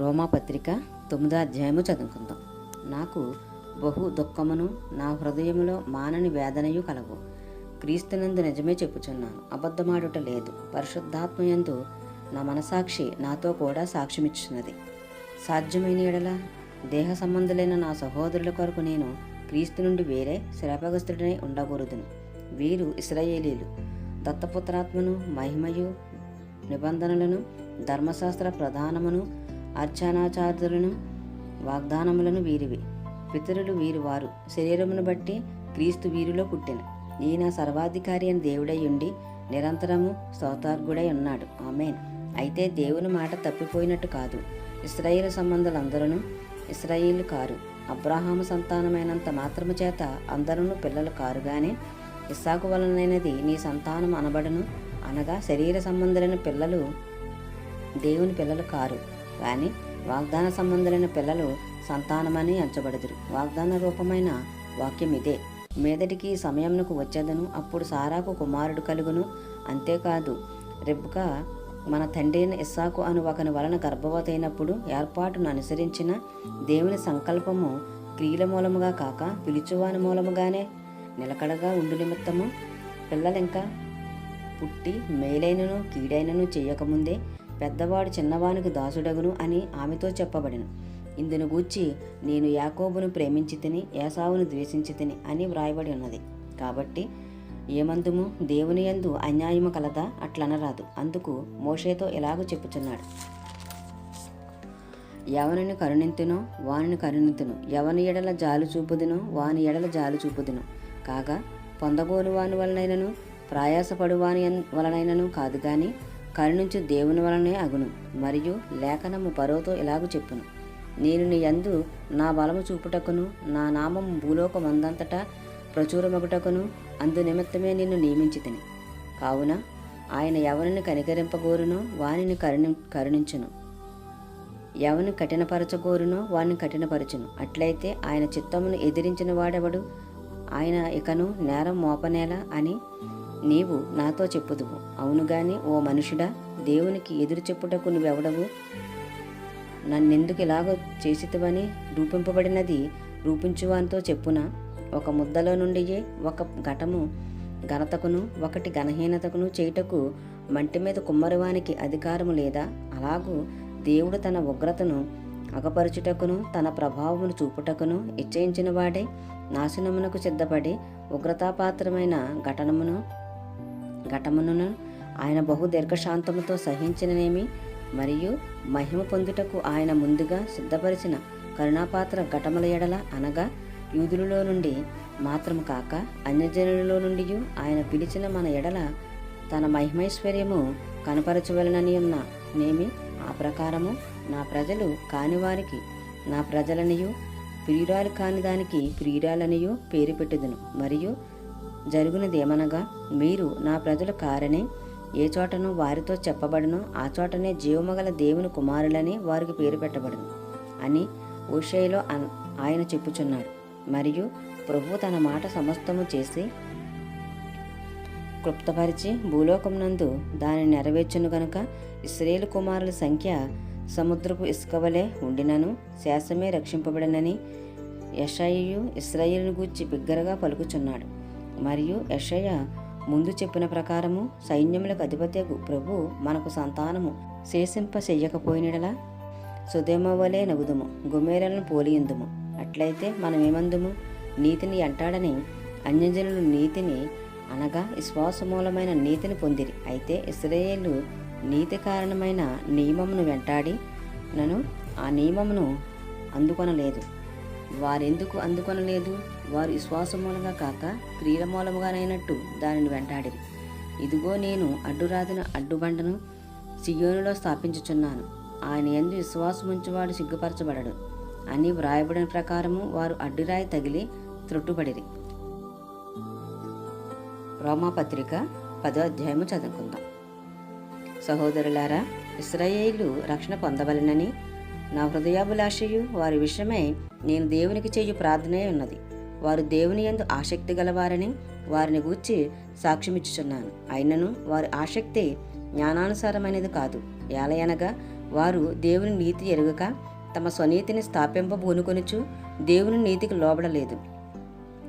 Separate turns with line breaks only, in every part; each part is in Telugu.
రోమాపత్రిక తొమ్మిదో అధ్యాయము చదువుకుందాం. నాకు బహు దుఃఖమును నా హృదయములో మానని వేదనయు కలవు. క్రీస్తునందు నిజమే చెప్పుచున్నాను అబద్ధమాడుట లేదు. పరిశుద్ధాత్మయందు నా మనసాక్షి నాతో కూడా సాక్ష్యమిచ్చున్నది సాధ్యమైన ఎడల దేహ సంబంధులైన నా సహోదరుల కొరకు నేను క్రీస్తు నుండి వేరే శ్రాపగస్తుడనై ఉండకూడదును. వీరు ఇస్రాయేలీలు దత్తపుత్రాత్మను మహిమయు నిబంధనలను ధర్మశాస్త్ర ప్రధానమును అర్చనాచార్యులను వాగ్దానములను వీరివి. పితరులు వీరు వారు. శరీరమును బట్టి క్రీస్తు వీరిలో పుట్టిన. ఈయన సర్వాధికారి అని దేవుడై ఉండి నిరంతరము స్తోతార్గుడై ఉన్నాడు. ఆమెన్. అయితే దేవుని మాట తప్పిపోయినట్టు కాదు. ఇస్రాయిల్ సంబంధులందరూ ఇస్రాయిల్ కారు. అబ్రాహాము సంతానమైనంత మాత్రము చేత అందరూ పిల్లలు కారు గాని ఇస్సాకు వలనైనది నీ సంతానం అనబడను అనగా శరీర సంబంధులైన పిల్లలు దేవుని పిల్లలు కారు. కానీ వాగ్దాన సంబంధులైన పిల్లలు సంతానమని ఎంచబడదురు. వాగ్దాన రూపమైన వాక్యం ఇదే. మీదటికి సమయంకు వచ్చేదను అప్పుడు సారాకు కుమారుడు కలుగును. అంతేకాదు రెబ్కా మన తండ్రి అయిన ఇస్సాకు అను ఒకని వలన గర్భవతి అయినప్పుడు ఏర్పాటును అనుసరించిన దేవుని సంకల్పము క్రియల మూలముగా కాక పిలుచువాని మూలముగానే నిలకడగా ఉండు నిమిత్తము పిల్లలింకా పుట్టి మేలైనను కీడైనను చేయకముందే పెద్దవాడు చిన్నవానికి దాసుడగును అని ఆమెతో చెప్పబడిను. ఇందును గూర్చి నేను యాకోబును ప్రేమించి తిని ఏసావును ద్వేషించి తిని అని వ్రాయబడి ఉన్నది. కాబట్టి ఏమందుము? దేవుని యందు అన్యాయము కలదా? అట్లనరాదు. అందుకు మోషేతో ఇలాగ చెప్పుచున్నాడు. ఎవరిని కరుణింతునో వానిని కరుణింతును. ఎవని ఎడల జాలు చూపుదునో వాని ఎడల జాలు చూపుదును. కాగా పొందగోని వాని వలనైనను ప్రయాసపడు వాని వలనైనను కాదు కానీ కరుణించు దేవుని వలనే అగును మరియు లేఖనము పరోతో ఇలాగు చెప్పును. నేను నీ యందు నా బలము చూపుటకును నా నామము భూలోకమందంతటా ప్రచురమగుటకును అందు నిమిత్తమే నిన్ను నియమించితిని. కావున ఆయన ఎవరిని కనికరింపగోరునో వానిని కరుణి కరుణించును. ఎవని కఠినపరచగోరునో వాని కఠినపరచును. అట్లయితే ఆయన చిత్తమును ఎదిరించిన వాడెవడు? ఆయన ఇకను నేరం మోపనేలా అని నీవు నాతో చెప్పుదువు. అవునుగాని ఓ మనుషుడా దేవునికి ఎదురు చెప్పుటకు నువ్వెవడవు? నన్నెందుకు ఇలాగో చేసితవని రూపింపబడినది రూపించువానితో చెప్పున? ఒక ముద్దలో నుండియే ఒక ఘటము ఘనతకును ఒకటి ఘనహీనతకును చేయుటకు మంటి మీద కుమ్మరివానికి అధికారము లేదా? అలాగూ దేవుడు తన ఉగ్రతను అగపరుచుటకును తన ప్రభావమును చూపుటకును ఇచ్చయించిన వాడే నాశనమునకు సిద్ధపడి ఉగ్రతాపాత్రమైన ఘటనమును ఘటమును ఆయన బహు దీర్ఘశాంతముతో సహించిననేమి మరియు మహిమ పొందుటకు ఆయన ముందుగా సిద్ధపరిచిన కరుణాపాత్ర ఘటముల ఎడల అనగా యూదులలో నుండి మాత్రము కాక అన్యజనులలో నుండి ఆయన పిలిచిన మన ఎడల తన మహిమైశ్వర్యము కనపరచవలనని ఉన్న నేమి ఆ ప్రకారము నా ప్రజలు కానివారికి నా ప్రజలనియు ప్రియురాలు కాని దానికి ప్రియురాలనియు పేరు పెట్టుదును. మరియు జరుగునదేమనగా మీరు నా ప్రజలు కారని. ఏ చోటను వారితో చెప్పబడను ఆ చోటనే జీవమగల దేవుని కుమారులని వారికి పేరు పెట్టబడును అని ఓషేలో ఆయన చెప్పుచున్నాడు. మరియు ప్రభు తన మాట సమస్తము చేసి క్లుప్తపరిచి భూలోకమునందు దానిని నెరవేర్చును గనుక ఇస్రాయేలు కుమారుల సంఖ్య సముద్రపు ఇసుకవలే ఉండినను శాసమే రక్షింపబడినని యషయు ఇస్రాయిల్ను గూర్చి బిగ్గరగా పలుకుచున్నాడు. మరియు యషయ ముందు చెప్పిన ప్రకారము సైన్యములకు అధిపత్యకు ప్రభు మనకు సంతానము శేషింప చెయ్యకపోయినడలా సుదేమ వలె నగుదుము గుమేరలను పోలియుందుము. అట్లయితే మనమేమందుము? నీతిని అంటాడని అన్యజనులు నీతిని అనగా విశ్వాసమూలమైన నీతిని పొందిరి. అయితే ఇస్రాయేలు నీతి కారణమైన నియమమును వెంటాడి నను ఆ నియమమును అందుకొనలేదు. వారెందుకు అందుకొనలేదు? వారు విశ్వాస మూలంగా కాక క్రియల మూలముగానైనట్టు దానిని వెంటాడిరి. ఇదిగో నేను అడ్డురాతిన అడ్డుబండను సియోనులో స్థాపించుచున్నాను. ఆయన ఎందు విశ్వాసముంచువాడు సిగ్గుపరచబడడు. అని వ్రాయబడిన ప్రకారము వారు అడ్డురాయి తగిలి త్రొట్టుపడిరి రోమాపత్రిక పదో అధ్యాయము చదువుకుందాం. సహోదరులారా ఇస్రాయేలు రక్షణ పొందవలనని నా హృదయాభిలాషయు వారి విషయమై నేను దేవునికి చేయు ప్రార్థనే ఉన్నది. వారు దేవుని యందు ఆసక్తి గలవారని వారిని గూర్చి సాక్ష్యమిచ్చుచున్నాను. అయినను వారి ఆసక్తి జ్ఞానానుసారమైనది కాదు. ఏలయనగా వారు దేవుని నీతి ఎరుగక తమ స్వనీతిని స్థాపింపబూనుకొనుచు దేవుని నీతికి లోబడలేదు.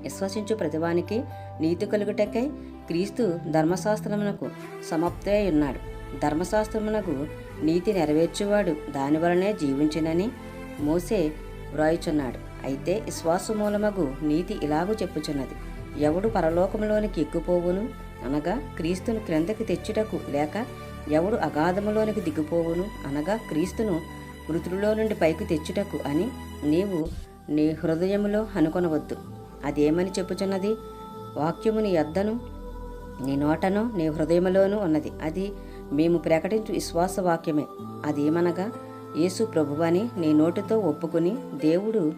విశ్వసించు ప్రతివానికి నీతి కలుగుటకై క్రీస్తు ధర్మశాస్త్రమునకు సమాప్తే ఉన్నాడు ధర్మశాస్త్రమునకు నీతి నెరవేర్చువాడు దానివలనే జీవించినని మోసే వ్రాయుచున్నాడు. అయితే విశ్వాస మూలమగు నీతి ఇలాగూ చెప్పుచున్నది. ఎవడు పరలోకంలోనికి ఎక్కుపోవును అనగా క్రీస్తును క్రిందకి తెచ్చుటకు లేక ఎవడు అగాధములోనికి దిగిపోవును? అనగా క్రీస్తును మృతులలో నుండి పైకి తెచ్చుటకు అని నీవు నీ హృదయములో అనుకొనవద్దు. అదేమని చెప్పుచున్నది? వాక్యము నీ నీ నోటను నీ హృదయములోనూ ఉన్నది. అది మేము ప్రకటించు విశ్వాస వాక్యమే. అదేమనగా యేసు ప్రభువని నీ నోటితో ఒప్పుకుని దేవుడు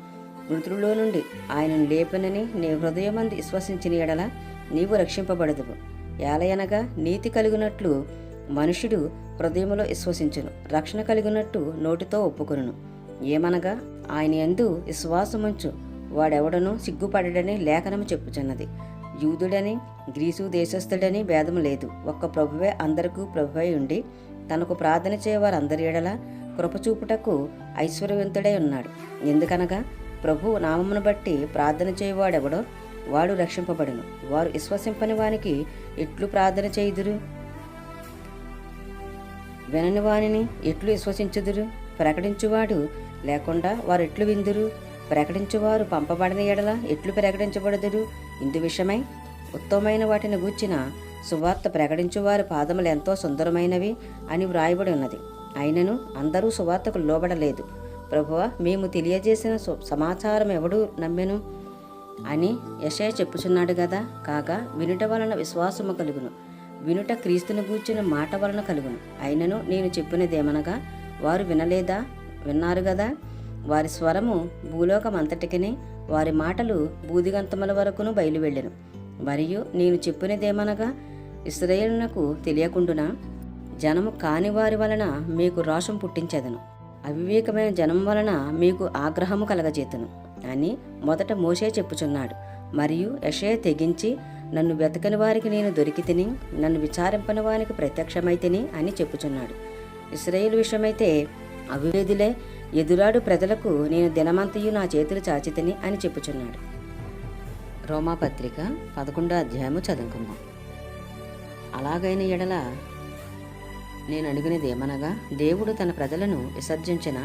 మృతులలో నుండి ఆయనను లేపనని నీ హృదయమంది విశ్వసించిన ఎడల నీవు రక్షింపబడదువు. ఏలయనగా నీతి కలిగినట్లు మనుషుడు హృదయములో విశ్వసించును. రక్షణ కలిగినట్టు నోటితో ఒప్పుకొను ఏమనగా ఆయన యందు విశ్వాసముంచు. వాడెవడనూ సిగ్గుపడడని లేఖనము చెప్పుచున్నది. యూదుడని గ్రీసు దేశస్థుడని భేదము లేదు. ఒక్క ప్రభువే అందరికీ ప్రభువై ఉండి తనకు ప్రార్థన చేయవారందరి ఎడల కృపచూపుటకు ఐశ్వర్యవంతుడై ఉన్నాడు. ఎందుకనగా ప్రభు నామమును బట్టి ప్రార్థన చేయవాడెవడో వాడు రక్షింపబడును. వారు విశ్వసింపని వానికి ఎట్లు ప్రార్థన చేయుదురు? వినని వానిని ఎట్లు విశ్వసించుదురు? ప్రకటించువాడు లేకుండా వారు ఎట్లు విందురు? ప్రకటించువారు పంపబడిన ఎడల ఎట్లు ప్రకటించబడుదురు? ఇందు విషయమై ఉత్తమమైన వాటిని గూర్చిన సువార్త ప్రకటించువారి పాదములు ఎంతో సుందరమైనవి అని వ్రాయబడి ఉన్నది. అయినను అందరూ సువార్తకు లోబడలేదు. ప్రభువ మేము తెలియజేసిన సు- సమాచారం ఎవడు నమ్మెను? అని యశయ చెప్పుచున్నాడు కదా కాగా వినుట వలన విశ్వాసము కలుగును. వినుట క్రీస్తుని గూర్చిన మాట వలన కలుగును. అయినను నేను చెప్పినదేమనగా వారు వినలేదా? విన్నారు కదా వారి స్వరము భూలోకమంతటికిని వారి మాటలు బూదిగంతముల వరకును బయలువెళ్ళెను. మరియు నేను చెప్పినదేమనగా ఇస్రాయేలునకు తెలియకుండునా? జనము కాని వారి వలన మీకు రోషం పుట్టించెదను. అవివేకమైన జనం వలన మీకు ఆగ్రహము కలగజేతును. అని మొదట మోషే చెప్పుచున్నాడు. మరియు యషయ తెగించి నన్ను వెతకని వారికి నేను దొరికితిని నన్ను విచారింపని వారికి ప్రత్యక్షమైతిని అని చెప్పుచున్నాడు. ఇస్రాయేల్ విషయమైతే అవివేదులే ఎదురాడు ప్రజలకు నేను దినమంతయు నా చేతులు చాచితిని అని చెప్పుచున్నాడు. రోమాపత్రిక పదకొండో అధ్యాయము చదువుకుందాం. అలాగైన ఎడల నేను అడిగినది ఏమనగా దేవుడు తన ప్రజలను విసర్జించిన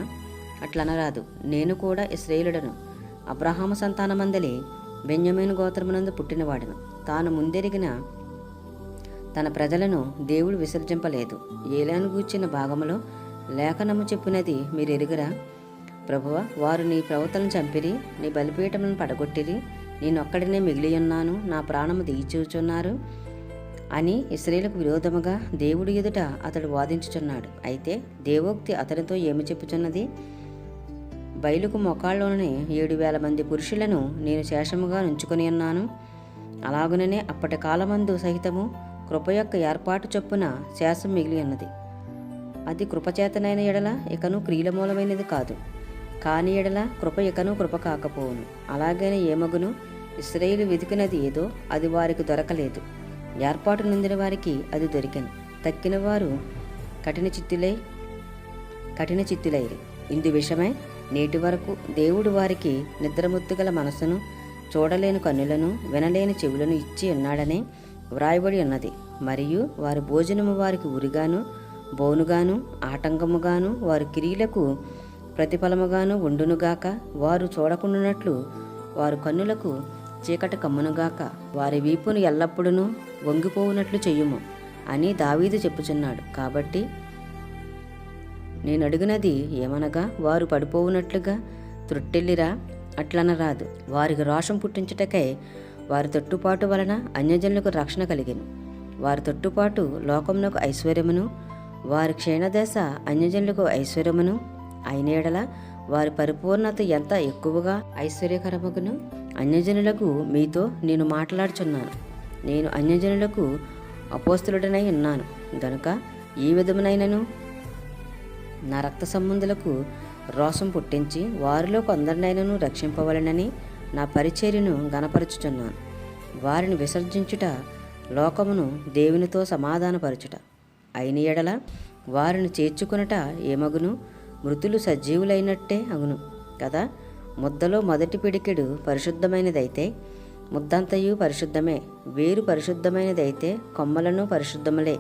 అట్లనరాదు. నేను కూడా ఇస్రాయేలుడను. అబ్రహాము సంతానమందలి బెన్యమీను గోత్రమునందు పుట్టినవాడును. తాను ముందెరిగిన తన ప్రజలను దేవుడు విసర్జింపలేదు. ఏలాను గూర్చిన భాగములో లేఖనము చెప్పినది మీరు ఎరుగరా ప్రభువ వారు నీ ప్రవతలను చంపిరి నీ బలిపీఠములను పడగొట్టిరి నేనొక్కడినే మిగిలియున్నాను నా ప్రాణము దిగిచూచున్నారు అని ఇస్రేలకు విరోధముగా దేవుడి ఎదుట అతడు వాదించుచున్నాడు. అయితే దేవోక్తి అతనితో ఏమి చెప్పుచున్నది? బయలుకు మొకాల్లోనే ఏడు వేల మంది పురుషులను నేను శేషముగా ఉంచుకొని ఉన్నాను. అలాగుననే అప్పటి కాలమందు సహితము కృప యొక్క ఏర్పాటు చొప్పున శేషం మిగిలి ఉన్నది. అది కృపచేతనైన ఎడల ఇకను క్రియల మూలమైనది కాదు. కాని ఎడల కృప ఇకను కృప కాకపోవును. అలాగైనా ఏమగును ఇస్రాయేలు వెతికినది ఏదో అది వారికి దొరకలేదు. ఏర్పాటు నొందిన వారికి అది దొరికింది. తక్కిన వారు కఠిన చిత్తులై కఠిన చిత్తులైరి ఇందు విషయమై నేటి వరకు దేవుడు వారికి నిద్రముత్తుగల మనసును చూడలేని కన్నులను వినలేని చెవులను ఇచ్చి ఉన్నాడని వ్రాయబడి ఉన్నది. మరియు వారి భోజనము వారికి ఉరిగాను బోనుగాను ఆటంకముగాను వారి క్రియలకు ప్రతిఫలముగాను ఉండునుగాక వారు చూడకుండానట్లు వారు కన్నులకు చీకట కమ్మునుగాక వారి వీపును ఎల్లప్పుడూ వంగిపోవునట్లు చెయ్యుము అని దావీదు చెప్పుచున్నాడు. కాబట్టి నేను అడిగినది ఏమనగా వారు పడిపోవునట్లుగా త్రుట్టెల్లిరా? అట్లనరాదు. వారికి రోషం పుట్టించుటకై వారి తొట్టుపాటు వలన అన్యజనులకు రక్షణ కలిగిను. వారి తొట్టుపాటు లోకమునకు ఐశ్వర్యమును వారి క్షీణదశ అన్యజనులకు ఐశ్వర్యమును అయినేడల వారి పరిపూర్ణత ఎంత ఎక్కువగా ఐశ్వర్యకరమగును? అన్యజనులకు మీతో నేను మాట్లాడుచున్నాను. నేను అన్యజనులకు అపోస్తులుడనై ఉన్నాను. గనుక ఈ విధమునైనను నా రక్త సంబంధులకు రోషం పుట్టించి వారిలో కొందరినైనను రక్షింపవలనని నా పరిచర్యను గనపరుచుచున్నాను వారిని విసర్జించుట లోకమును దేవునితో సమాధానపరచుట. అయిన ఎడల వారిని చేర్చుకునట ఏమగును? మృతులు సజీవులైనట్టే అగును కదా? ముద్దలో మొదటి పిడికెడు పరిశుద్ధమైనదైతే ముద్దంతయు పరిశుద్ధమే వేరు పరిశుద్ధమైనదైతే కొమ్మలను పరిశుద్ధములే.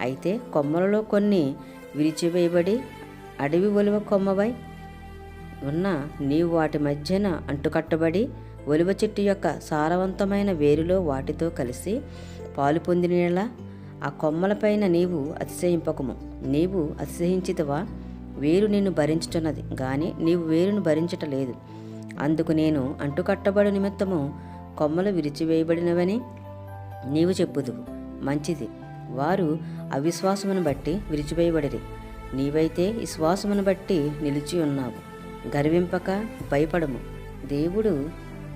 అయితే కొమ్మలలో కొన్ని విరిచివేయబడి అడవి ఒలువ కొమ్మవై ఉన్న నీవు వాటి మధ్యన అంటుకట్టబడి ఒలివ చెట్టు యొక్క సారవంతమైన వేరులో వాటితో కలిసి పాలు పొందినలా ఆ కొమ్మలపైన నీవు అతిశయింపకము. నీవు అతిశయించితవా? వేరు నిన్ను భరించుచున్నది గాని నీవు వేరును భరించటలేదు. అందుకు నేను అంటుకట్టబడు నిమిత్తము కొమ్మలు విరిచివేయబడినవని నీవు చెప్పుదువు. మంచిది. వారు అవిశ్వాసమును బట్టి విరిచివేయబడిరి. నీవైతే విశ్వాసమును బట్టి నిలిచి ఉన్నావు. గర్వింపక భయపడము. దేవుడు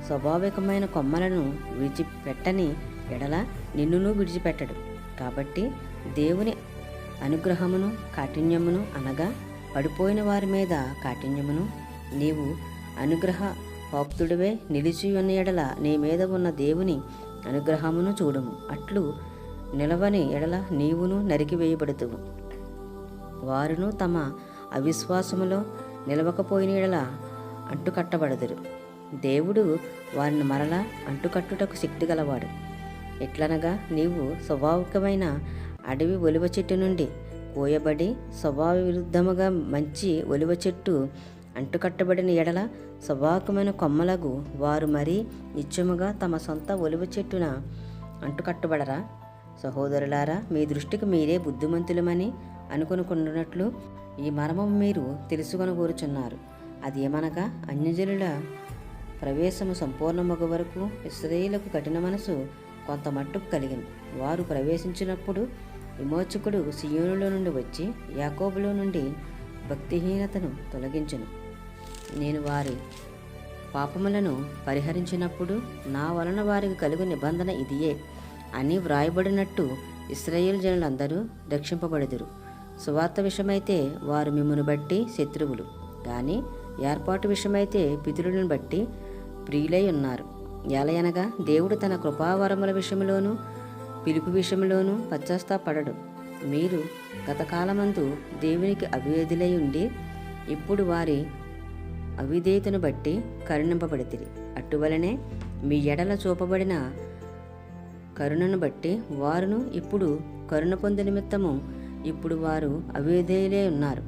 స్వాభావికమైన కొమ్మలను విడిచిపెట్టని ఎడల నిన్నును విడిచిపెట్టడు. కాబట్టి దేవుని అనుగ్రహమును కాఠిన్యమును అనగా పడిపోయిన వారి మీద కాఠిన్యమును నీవు అనుగ్రహ పాప్తుడివే నిలిచియున్న ఎడల నీ మీద ఉన్న దేవుని అనుగ్రహమును చూడము. అట్లు నిలవని ఎడల నీవును నరికివేయబడుతువు వారును తమ అవిశ్వాసములో నిలవకపోయిన ఎడల అంటుకట్టబడదురు. దేవుడు వారిని మరలా అంటుకట్టుటకు శక్తి గలవాడు. ఎట్లనగా నీవు స్వాభావికమైన అడవి ఒలివ చెట్టు నుండి కోయబడి స్వభావ విరుద్ధముగా మంచి ఒలివ చెట్టు అంటుకట్టబడిన ఎడల స్వభావకమైన కొమ్మలకు వారు మరీ నిత్యముగా తమ సొంత ఒలివ చెట్టున అంటుకట్టబడరా? సహోదరులారా మీ దృష్టికి మీరే బుద్ధిమంతులమని అనుకొనుకున్నట్లు ఈ మర్మం మీరు తెలుసుకొని అదేమనగా అది ఏమనగా అన్యజనుల ప్రవేశము సంపూర్ణమగు వరకు ఇస్రాయేలకు కఠిన మనసు కొంత మట్టుకు కలిగింది వారు ప్రవేశించినప్పుడు విమోచకుడు సియోనులో నుండి వచ్చి యాకోబులో నుండి భక్తిహీనతను తొలగించును. నేను వారి పాపములను పరిహరించినప్పుడు నా వలన వారికి కలుగు నిబంధన ఇదియే అని వ్రాయబడినట్టు ఇస్రాయేల్ జనులందరూ రక్షింపబడుదురు. సువార్త విషయమైతే వారు మిమ్మను బట్టి శత్రువులు. కానీ ఏర్పాటు విషయమైతే పితృలను బట్టి ప్రియులై ఉన్నారు. ఎలయనగా దేవుడు తన కృపావరముల విషయంలోనూ పిలుపు విషయంలోనూ పశ్చాత్తాపడడు. మీరు గతకాలమందు దేవునికి అవిధేయులై ఉండి ఇప్పుడు వారి అవిధేయతను బట్టి కరుణింపబడితిరి. అటువలనే మీ ఎడల చూపబడిన కరుణను బట్టి వారును ఇప్పుడు కరుణ పొంది నిమిత్తము ఇప్పుడు వారు అవిధేయులే ఉన్నారు.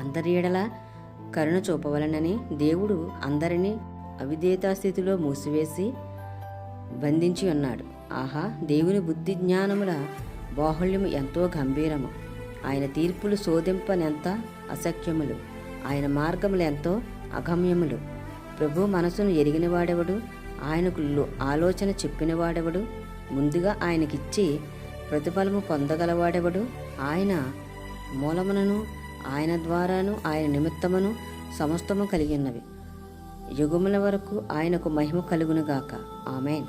అందరి ఎడల కరుణ చూపవలనని దేవుడు అందరినీ అవిధేయతా స్థితిలో మూసివేసి బంధించి ఉన్నాడు. ఆహా దేవుని బుద్ధి జ్ఞానముల బాహుళ్యము ఎంతో గంభీరము. ఆయన తీర్పులు శోధింపనెంత అసఖ్యములు. ఆయన మార్గములు ఎంతో అగమ్యములు. ప్రభు మనసును ఎరిగినవాడెవడు? ఆయనకు ఆలోచన చెప్పినవాడెవడు? ముందుగా ఆయనకిచ్చి ప్రతిఫలము పొందగలవాడెవడు? ఆయన మూలమునను ఆయన ద్వారాను ఆయన నిమిత్తమును సమస్తము కలిగి ఉన్నవి యుగముల వరకు ఆయనకు మహిమ కలుగునుగాక. ఆమెన్.